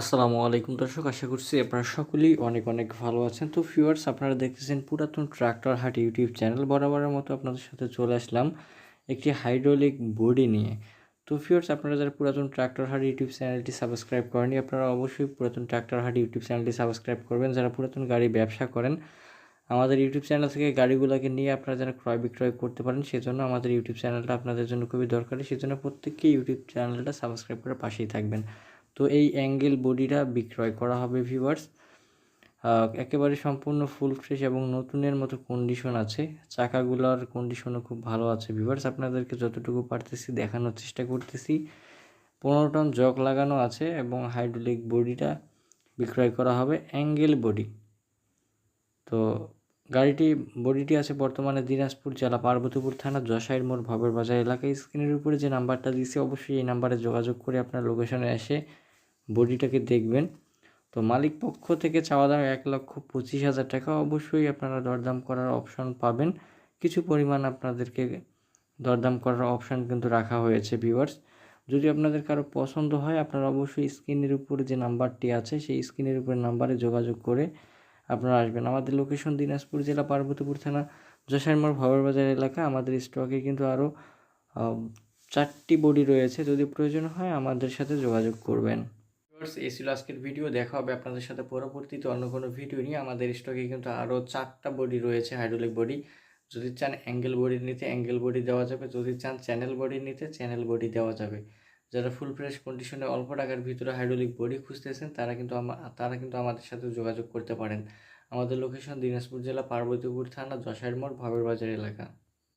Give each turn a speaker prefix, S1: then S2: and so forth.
S1: আসসালামু আলাইকুম দর্শক, আশা করছি আপনারা সকলেই অনেক অনেক ভালো আছেন। তো ভিউয়ার্স আপনারা দেখতেছেন পুরাতন ট্রাক্টর হাট ইউটিউব চ্যানেল বরাবরের মতো আপনাদের সাথে চলে আসলাম একটি হাইড্রোলিক বডি নিয়ে। তো ভিউয়ার্স আপনারা যারা পুরাতন ট্রাক্টর হাট ইউটিউব চ্যানেলটি সাবস্ক্রাইব করেনি আপনারা অবশ্যই পুরাতন ট্রাক্টর হাট ইউটিউব চ্যানেলটি সাবস্ক্রাইব করবেন। যারা পুরাতন গাড়ি ব্যবসা করেন, আমাদের ইউটিউব চ্যানেল থেকে গাড়িগুলোকে নিয়ে আপনারা যেন ক্রয় বিক্রয় করতে পারেন, সেজন্য আমাদের ইউটিউব চ্যানেলটা আপনাদের জন্য খুবই দরকারি। সেজন্য প্রত্যেককে ইউটিউব চ্যানেলটা সাবস্ক্রাইব করে পাশেই থাকবেন। তো এই অ্যাঙ্গেল বডিটা বিক্রয় করা হবে ভিউয়ার্স একেবারে সম্পূর্ণ ফুল ফ্রেশ এবং নতুনের মতো কন্ডিশন আছে। চাকাগুলোর কন্ডিশনও খুব ভালো আছে ভিউয়ার্স আপনাদেরকে যতটুকু পারতেছি দেখানোর চেষ্টা করতেছি। পনেরো টন জগ লাগানো আছে এবং হাইড্রোলিক বডিটা বিক্রয় করা হবে অ্যাঙ্গেল বডি। তো গাড়িটি, বডিটি আছে বর্তমানে দিনাজপুর জেলা পার্বতীপুর থানা যশাইর মোড় ভবের বাজার এলাকায়। স্ক্রিনের উপরে যে নাম্বারটা দিয়েছি, অবশ্যই এই নাম্বারে যোগাযোগ করে আপনার লোকেশনে এসে বডিটাকে দেখবেন। তো মালিক পক্ষ থেকে চাওয়া দাম এক লক্ষ পঁচিশ হাজার টাকা অবশ্যই আপনারা দরদাম করার অপশন পাবেন। কিছু পরিমাণ আপনাদেরকে দরদাম করার অপশন কিন্তু রাখা হয়েছে ভিউয়ার্স যদি আপনাদের কারও পছন্দ হয়, আপনারা অবশ্যই স্ক্রিনের উপরে যে নাম্বারটি আছে, সেই স্ক্রিনের উপরে নাম্বারে যোগাযোগ করে আপনারা আসবেন। আমাদের লোকেশন দিনাজপুর জেলা পার্বতীপুর থানা ভবর বাজার এলাকা। আমাদের স্টকে কিন্তু আরও চারটি বডি রয়েছে। যদি প্রয়োজন হয়, আমাদের সাথে যোগাযোগ করবেন। এই ছিল আজকের ভিডিও। দেখা হবে আপনাদের সাথে পরবর্তীতে অন্য কোনো ভিডিও নিয়ে। আমাদের স্টকে কিন্তু আরও চারটা বডি রয়েছে হাইড্রোলিক বডি যদি চান অ্যাঙ্গেল বডি নিতে অ্যাঙ্গেল বডি দেওয়া যাবে। যদি চান চ্যানেল বডি নিতে চ্যানেল বডি দেওয়া যাবে। যারা ফুল ফ্রেশ কন্ডিশনে অল্প টাকার ভিতরে হাইড্রোলিক বডি খুঁজতেছেন, তারা কিন্তু তারা কিন্তু আমাদের সাথে যোগাযোগ করতে পারেন। আমাদের লোকেশন দিনাজপুর জেলা পার্বতীপুর থানা যশাইর মোড় ভাবের বাজার এলাকা।